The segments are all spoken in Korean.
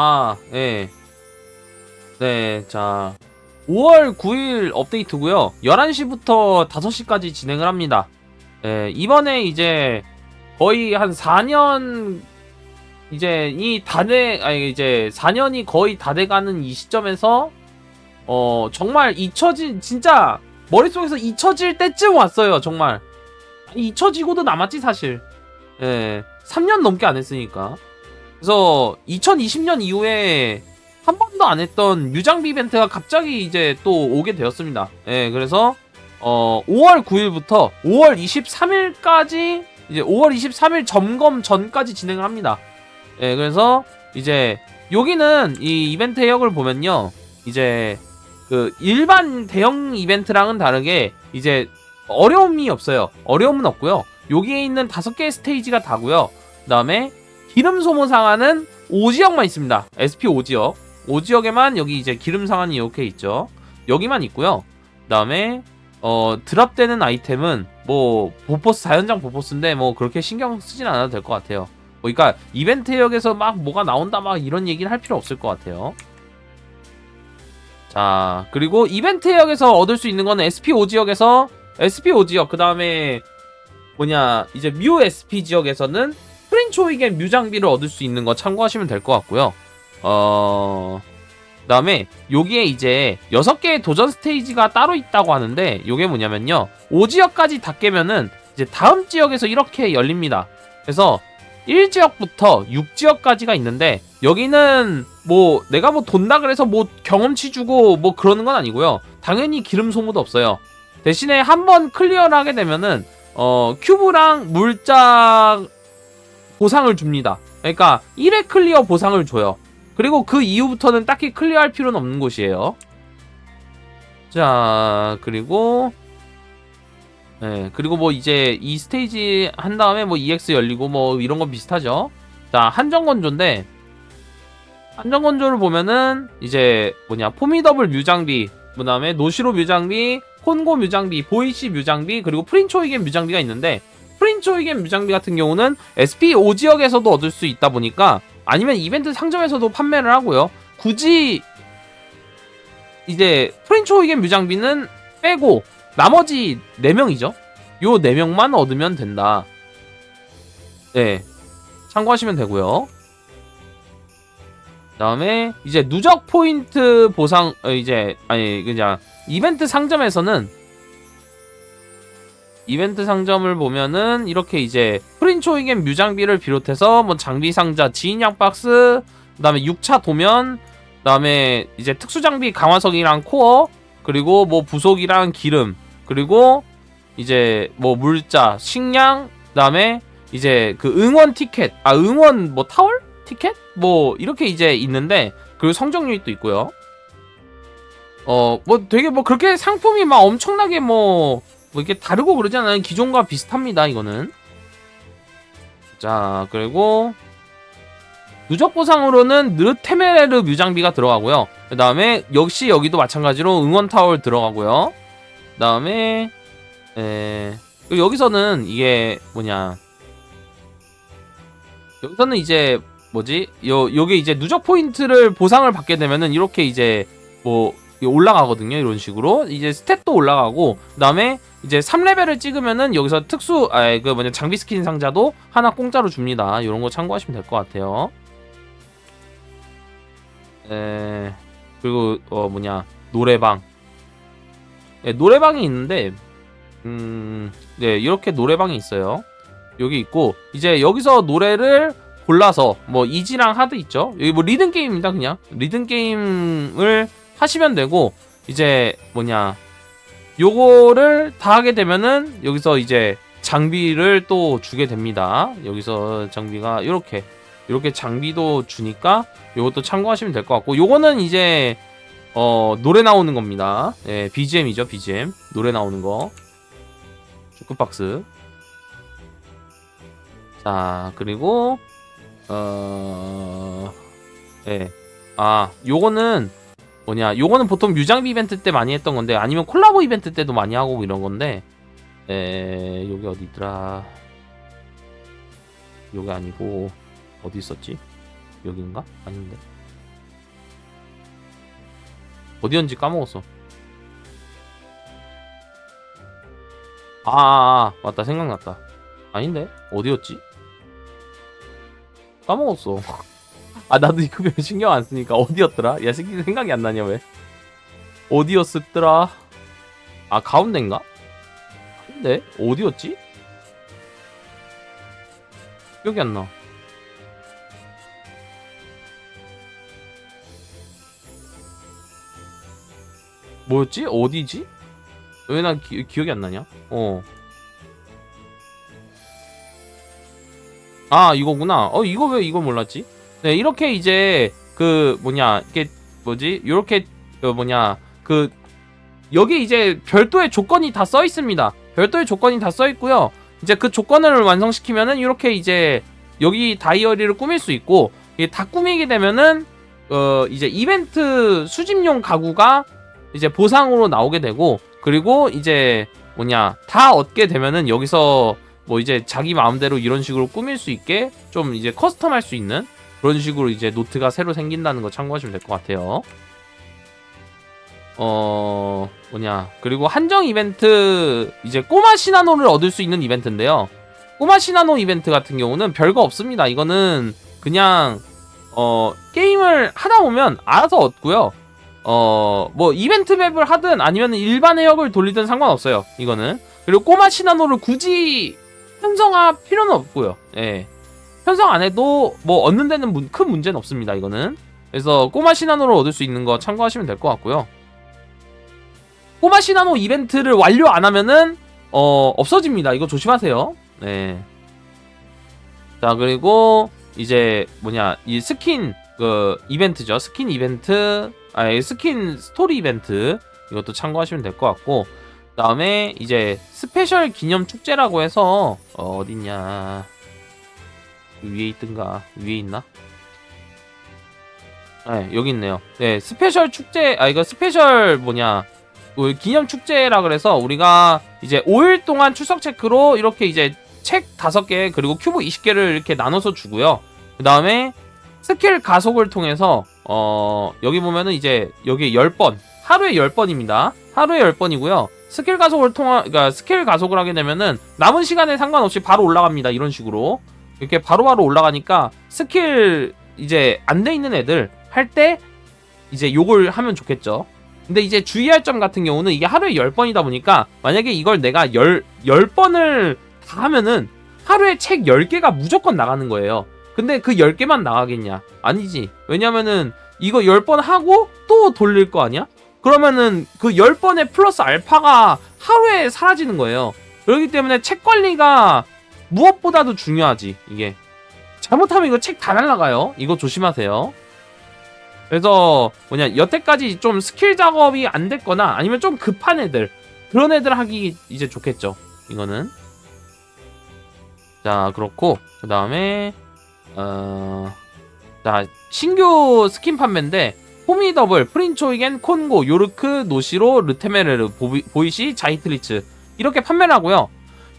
아, 예. 네, 자. 5월 9일 업데이트고요. 11시부터 5시까지 진행을 합니다. 예, 이번에 이제 거의 한 4년 이제 이 다돼 아니 이제 4년이 거의 다 돼가는 이 시점에서 어 정말 잊혀진 진짜 머릿속에서 잊혀질 때쯤 왔어요 정말 잊혀지고도 남았지 사실 예 3년 넘게 안 했으니까 그래서 2020년 이후에 한 번도 안 했던 유장비 이벤트가 갑자기 이제 또 오게 되었습니다 예 그래서 어 5월 9일부터 5월 23일까지 이제 5월 23일 점검 전까지 진행을 합니다 예, 그래서 이제 여기는 이 이벤트 해역을 보면요. 이제 그 일반 대형 이벤트랑은 다르게 이제 어려움이 없어요. 어려움은 없고요. 여기에 있는 다섯 개의 스테이지가 다고요. 그다음에 기름 소모 상한은 5지역만 있습니다. SP 5지역. 5지역에만 여기 이제 기름 상한이 이렇게 있죠. 여기만 있고요. 그다음에 어 드랍되는 아이템은 뭐 보포스 자연장 보포스인데 뭐 그렇게 신경 쓰진 않아도 될 것 같아요. 뭐 그러니까 이벤트 역에서 막 뭐가 나온다 막 이런 얘기를 할 필요 없을 것 같아요. 자 그리고 이벤트 역에서 얻을 수 있는 거는 SP5 지역에서 SP5 지역 그 다음에 뭐냐 이제 뮤 SP 지역에서는 프린초이겐 뮤장비를 얻을 수 있는 거 참고하시면 될 것 같고요. 어 그 다음에 여기에 이제 6개의 도전 스테이지가 따로 있다고 하는데 요게 뭐냐면요. 5지역까지 다 깨면은 이제 다음 지역에서 이렇게 열립니다. 그래서 1지역부터 6지역까지가 있는데 여기는 뭐 내가 뭐 돈다 그래서 뭐 경험치 주고 뭐 그러는 건 아니고요. 당연히 기름 소모도 없어요. 대신에 한번 클리어를 하게 되면은 어 큐브랑 물자 보상을 줍니다. 그러니까 1회 클리어 보상을 줘요. 그리고 그 이후부터는 딱히 클리어할 필요는 없는 곳이에요. 자, 그리고 네, 그리고 뭐 이제 이 스테이지 한 다음에 뭐 EX 열리고 뭐 이런 건 비슷하죠. 자, 한정 건조인데 한정 건조를 보면은 이제 뭐냐 포미더블 뮤장비, 그 다음에 노시로 뮤장비, 콘고 뮤장비, 보이시 뮤장비, 그리고 프린초이겐 뮤장비가 있는데 프린 초이겐 뮤장비 같은 경우는 SP 5 지역에서도 얻을 수 있다 보니까 아니면 이벤트 상점에서도 판매를 하고요. 굳이 이제 프린초이겐 뮤장비는 빼고 나머지 4명이죠. 요 4명만 얻으면 된다. 네. 참고하시면 되고요. 다음에 이제 누적 포인트 보상 어, 이제 아니 그냥 이벤트 상점에서는 이벤트 상점을 보면은 이렇게 이제 프린초이겐 뮤장비를 비롯해서 뭐 장비 상자, 지인양 박스, 그다음에 6차 도면, 그다음에 이제 특수 장비 강화석이랑 코어, 그리고 뭐 부속이랑 기름, 그리고 이제 뭐 물자, 식량, 그다음에 이제 그 응원 티켓, 아 응원 뭐 타월 티켓 뭐 이렇게 이제 있는데 그리고 성적 유닛도 있고요. 어 뭐 되게 뭐 그렇게 상품이 막 엄청나게 뭐, 뭐 이렇게 다르고 그러지 않아요. 기존과 비슷합니다. 이거는. 자 그리고 누적 보상으로는 느테메르 뮤장비가 들어가고요. 그 다음에 역시 여기도 마찬가지로 응원 타월 들어가고요. 그 다음에 에 여기서는 이게 뭐냐 여기서는 이제 뭐지 요 요게 이제 누적 포인트를 보상을 받게 되면은 이렇게 이제 뭐 올라가거든요 이런 식으로 이제 스탯도 올라가고 그다음에 이제 3레벨을 찍으면은 여기서 특수 아 그 뭐냐 장비 스킨 상자도 하나 공짜로 줍니다 이런 거 참고하시면 될 것 같아요 에 그리고 어 뭐냐 노래방 네, 노래방이 있는데 음, 네, 이렇게 노래방이 있어요. 여기 있고 이제 여기서 노래를 골라서 뭐 이지랑 하드 있죠. 여기 뭐 리듬 게임입니다, 그냥. 리듬 게임을 하시면 되고 이제 뭐냐 요거를 다 하게 되면은 여기서 이제 장비를 또 주게 됩니다. 여기서 장비가 이렇게 이렇게 장비도 주니까 요것도 참고하시면 될 것 같고 요거는 이제 어 노래 나오는 겁니다. 예, BGM이죠, BGM. 노래 나오는 거. 주크박스. 자, 그리고 어 예. 아, 요거는 뭐냐? 요거는 보통 뮤장비 이벤트 때 많이 했던 건데 아니면 콜라보 이벤트 때도 많이 하고 이런 건데 에, 여기 어디 있더라? 여기 아니고 어디 있었지? 여긴가? 아닌데. 어디였는지 까먹었어. 아, 아, 아, 맞다. 생각났다. 아닌데? 어디였지? 까먹었어. 아, 나도 이거 별 신경 안 쓰니까 어디였더라? 야, 새끼 생각이 안 나냐, 왜? 어디였었더라? 아, 가운데인가? 아닌데? 어디였지? 기억이 안 나. 뭐였지? 어디지? 왜 난 기억이 안 나냐? 어. 아, 이거구나. 어, 이거 왜 이거 몰랐지? 네, 이렇게 이제 그 뭐냐, 이게 뭐지? 요렇게 그 뭐냐, 그 여기 이제 별도의 조건이 다 써 있습니다. 별도의 조건이 다 써 있고요. 이제 그 조건을 완성시키면은 이렇게 이제 여기 다이어리를 꾸밀 수 있고 이게 다 꾸미게 되면은 어 이제 이벤트 수집용 가구가 이제 보상으로 나오게 되고 그리고 이제 뭐냐 다 얻게 되면은 여기서 뭐 이제 자기 마음대로 이런 식으로 꾸밀 수 있게 좀 이제 커스텀할 수 있는 그런 식으로 이제 노트가 새로 생긴다는 거 참고하시면 될 것 같아요. 어 뭐냐 그리고 한정 이벤트 이제 꼬마 시나노를 얻을 수 있는 이벤트인데요. 꼬마 시나노 이벤트 같은 경우는 별거 없습니다. 이거는 그냥 어 게임을 하다 보면 알아서 얻고요. 어 뭐 이벤트 맵을 하든 아니면 일반 해역을 돌리든 상관없어요. 이거는 그리고 꼬마 시나노를 굳이 편성할 필요는 없고요. 예. 편성 안 해도 뭐 얻는 데는 문- 큰 문제는 없습니다. 이거는 그래서 꼬마 시나노를 얻을 수 있는 거 참고하시면 될 것 같고요. 꼬마 시나노 이벤트를 완료 안 하면은 어 없어집니다. 이거 조심하세요. 네. 자 그리고 이제 뭐냐 이 스킨 그 이벤트죠. 스킨 이벤트 아니 스킨 스토리 이벤트 이것도 참고하시면 될 것 같고 그다음에 이제 스페셜 기념 축제라고 해서 어, 어딨냐 위에 있든가 위에 있나? 네 여기 있네요. 네 스페셜 축제 아 이거 스페셜 뭐냐 그 기념 축제라 그래서 우리가 이제 5일 동안 출석 체크로 이렇게 이제 책 5개 그리고 큐브 20개를 이렇게 나눠서 주고요. 그 다음에 스킬 가속을 통해서 어 여기 보면은 이제 여기 10번 하루에 10번입니다. 하루에 10번이고요. 스킬 가속을 통한 그러니까 스킬 가속을 하게 되면은 남은 시간에 상관없이 바로 올라갑니다. 이런 식으로 이렇게 바로바로 올라가니까 스킬 이제 안 돼 있는 애들 할 때 이제 요걸 하면 좋겠죠. 근데 이제 주의할 점 같은 경우는 이게 하루에 10번이다 보니까 만약에 이걸 내가 10, 10번을 다 하면은 하루에 책 10개가 무조건 나가는 거예요. 근데 그 10개만 나가겠냐? 아니지. 왜냐면은 이거 10번 하고 또 돌릴 거 아니야? 그러면은 그 10번의 플러스 알파가 하루에 사라지는 거예요. 그렇기 때문에 책 관리가 무엇보다도 중요하지, 이게. 잘못하면 이거 책 다 날라가요. 이거 조심하세요. 그래서 뭐냐 여태까지 좀 스킬 작업이 안 됐거나 아니면 좀 급한 애들 그런 애들 하기 이제 좋겠죠 이거는 자 그렇고 그 다음에 어 자 신규 스킨 판매인데 포미더블 프린초이겐 콘고 요르크 노시로 르테메르르 보비, 보이 시 자이트리츠 이렇게 판매를 하고요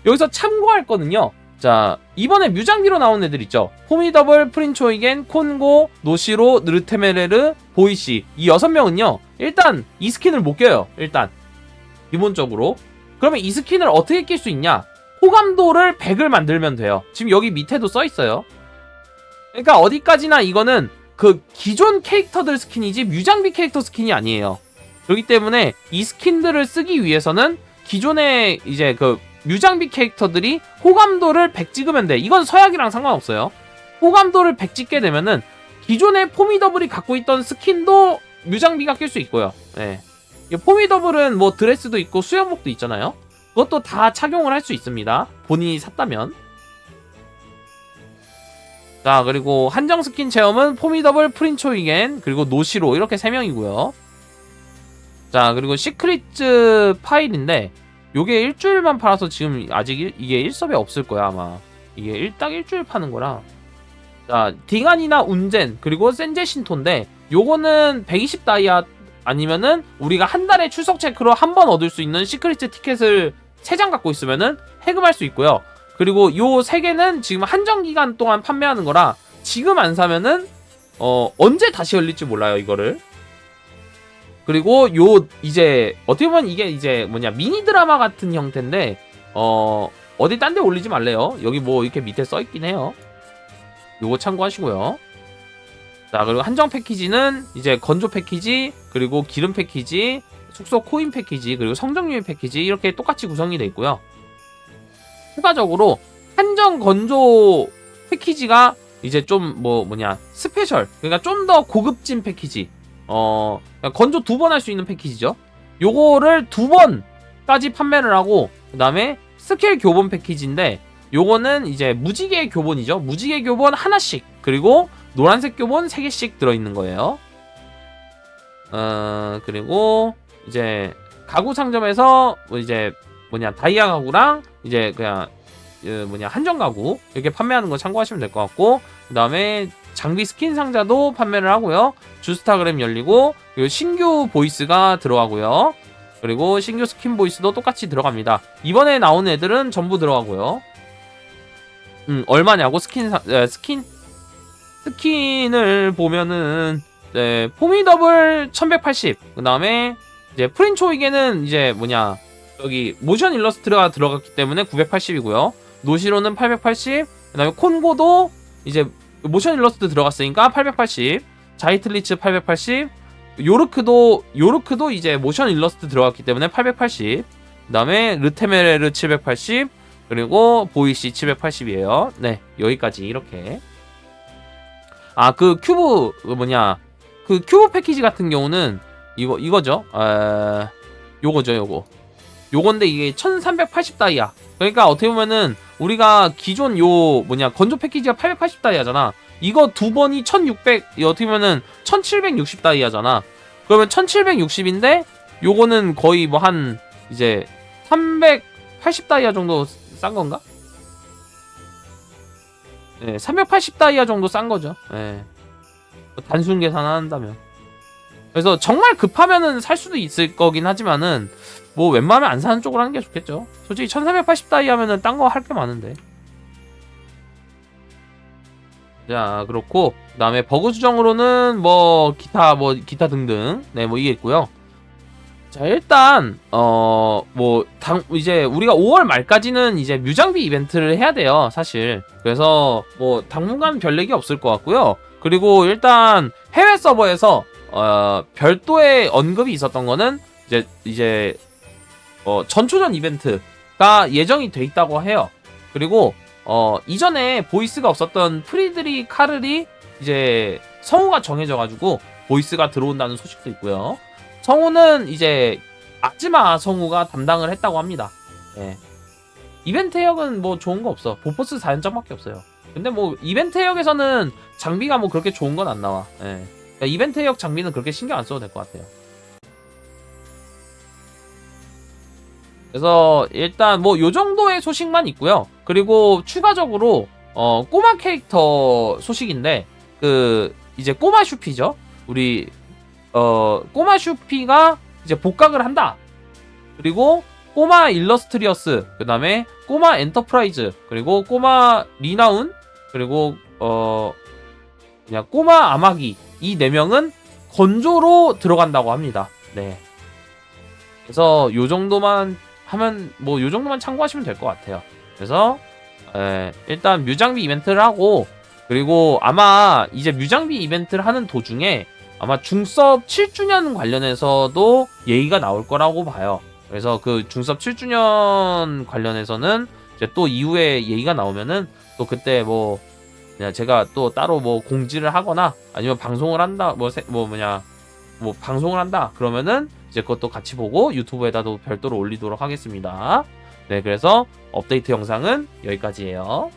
여기서 참고할 거는요 자 이번에 뮤장비로 나온 애들 있죠? 포미더블 프린초이겐 콘고 노시로 르테메레르 보이시 이 여섯 명은요 일단 이 스킨을 못 껴요 일단. 기본적으로. 그러면 이 스킨을 어떻게 낄 수 있냐? 호감도를 100을 만들면 돼요. 지금 여기 밑에도 써 있어요. 그러니까 어디까지나 이거는 그 기존 캐릭터들 스킨이지 뮤장비 캐릭터 스킨이 아니에요. 그렇기 때문에 이 스킨들을 쓰기 위해서는 기존의 이제 그 뮤장비 캐릭터들이 호감도를 100 찍으면 돼. 이건 서약이랑 상관없어요. 호감도를 100 찍게 되면은 기존의 포미더블이 갖고 있던 스킨도 뮤장비가 낄 수 있고요. 네. 이 포미더블은 뭐 드레스도 있고 수영복도 있잖아요. 그것도 다 착용을 할 수 있습니다. 본인이 샀다면. 자, 그리고 한정 스킨 체험은 포미더블 프린초이겐 그리고 노시로 이렇게 3명이고요. 자, 그리고 시크릿즈 파일인데 요게 일주일만 팔아서 지금 아직 일, 이게 1섭에 없을 거야 아마. 이게 일딱 일주일 파는 거라. 자 딩안이나 운젠 그리고 센제 신토인데 요거는 120 다이아 아니면은 우리가 한 달에 출석 체크로 한 번 얻을 수 있는 시크릿 티켓을 3장 갖고 있으면은 해금할 수 있고요. 그리고 요 3개는 지금 한정 기간 동안 판매하는 거라 지금 안 사면은 어 언제 다시 열릴지 몰라요 이거를 그리고 요 이제 어떻게 보면 이게 이제 뭐냐 미니 드라마 같은 형태인데 어 어디 딴 데 올리지 말래요. 여기 뭐 이렇게 밑에 써 있긴 해요. 요거 참고하시고요. 자 그리고 한정 패키지는 이제 건조 패키지 그리고 기름 패키지 숙소 코인 패키지 그리고 성정유인 패키지 이렇게 똑같이 구성이 되어 있고요. 추가적으로 한정 건조 패키지가 이제 좀 뭐 뭐냐 스페셜 그러니까 좀 더 고급진 패키지 어 그러니까 건조 두 번 할 수 있는 패키지죠. 요거를 두 번까지 판매를 하고 그다음에 스킬 교본 패키지인데 요거는 이제 무지개 교본이죠. 무지개 교본 하나씩 그리고 노란색 교본 3개씩 들어있는 거예요. 어, 그리고 이제 가구 상점에서 뭐 이제 뭐냐 다이아 가구랑 이제 그냥 그 뭐냐 한정 가구 이렇게 판매하는 거 참고하시면 될 것 같고 그 다음에 장비 스킨 상자도 판매를 하고요. 주스타그램 열리고 신규 보이스가 들어가고요. 그리고 신규 스킨 보이스도 똑같이 들어갑니다. 이번에 나온 애들은 전부 들어가고요. 음, 얼마냐고 스킨 사, 에, 스킨 스킨을 보면은 네, 포미더블 1180. 그다음에 이제 프린초이게는 이제 뭐냐? 여기 모션 일러스트가 들어갔기 때문에 980이고요. 노시로는 880. 그다음에 콘고도 이제 모션 일러스트 들어갔으니까 880. 자이틀리츠 880. 요르크도 요르크도 이제 모션 일러스트 들어갔기 때문에 880. 그다음에 르테메레르 780. 그리고 보이시 780이에요. 네, 여기까지 이렇게. 아, 그 큐브 그 뭐냐? 그 큐브 패키지 같은 경우는 이거 이거죠. 에, 요거죠, 요거. 요건데 이게 1380 다이아. 그러니까 어떻게 보면은 우리가 기존 요 뭐냐 건조 패키지가 880 다이아잖아. 이거 두 번이 1600이 어떻게 보면은 1760 다이아잖아. 그러면 1760인데 요거는 거의 뭐 한 이제 380 다이아 정도 싼 건가? 네, 380 다이아 정도 싼 거죠. 예. 단순 계산한다면. 그래서 정말 급하면은 살 수도 있을 거긴 하지만은 뭐 웬만하면 안 사는 쪽으로 하는 게 좋겠죠. 솔직히 1380 다이 하면은 딴 거 할 게 많은데. 자, 그렇고 그다음에 버그 수정으로는 뭐 기타 뭐 기타 등등 네, 뭐 이게 있고요. 자, 일단 어 뭐 당 이제 우리가 5월 말까지는 이제 뮤장비 이벤트를 해야 돼요, 사실. 그래서 뭐 당분간 별 얘기 없을 것 같고요. 그리고 일단 해외 서버에서 어 별도의 언급이 있었던 거는 이제 이제 어 전초전 이벤트가 예정이 돼 있다고 해요. 그리고 어 이전에 보이스가 없었던 프리드리 카르리 이제 성우가 정해져 가지고 보이스가 들어온다는 소식도 있고요. 성우는 이제 아즈마 성우가 담당을 했다고 합니다. 예. 이벤트 해역은 뭐 좋은 거 없어. 보포스 4연장밖에 없어요. 근데 뭐 이벤트 해역에서는 장비가 뭐 그렇게 좋은 건 안 나와. 예. 그러니까 이벤트 해역 장비는 그렇게 신경 안 써도 될 것 같아요. 그래서 일단 뭐 요 정도의 소식만 있고요. 그리고 추가적으로 어 꼬마 캐릭터 소식인데 그 이제 꼬마 슈피죠. 우리 어 꼬마 슈피가 이제 복각을 한다. 그리고 꼬마 일러스트리어스, 그다음에 꼬마 엔터프라이즈, 그리고 꼬마 리나운, 그리고 어 그냥 꼬마 아마기 이네 명은 건조로 들어간다고 합니다. 네. 그래서 요 정도만 하면 뭐 요 정도만 참고하시면 될 것 같아요. 그래서 에, 일단 뮤장비 이벤트를 하고 그리고 아마 이제 뮤장비 이벤트를 하는 도중에 아마 중섭 7주년 관련해서도 얘기가 나올 거라고 봐요. 그래서 그 중섭 7주년 관련해서는 이제 또 이후에 얘기가 나오면은 또 그때 뭐 그냥 제가 또 따로 뭐 공지를 하거나 아니면 방송을 한다 뭐, 세, 뭐 뭐냐 뭐 방송을 한다 그러면은 이제 그것도 같이 보고 유튜브에다도 별도로 올리도록 하겠습니다. 네 그래서 업데이트 영상은 여기까지예요.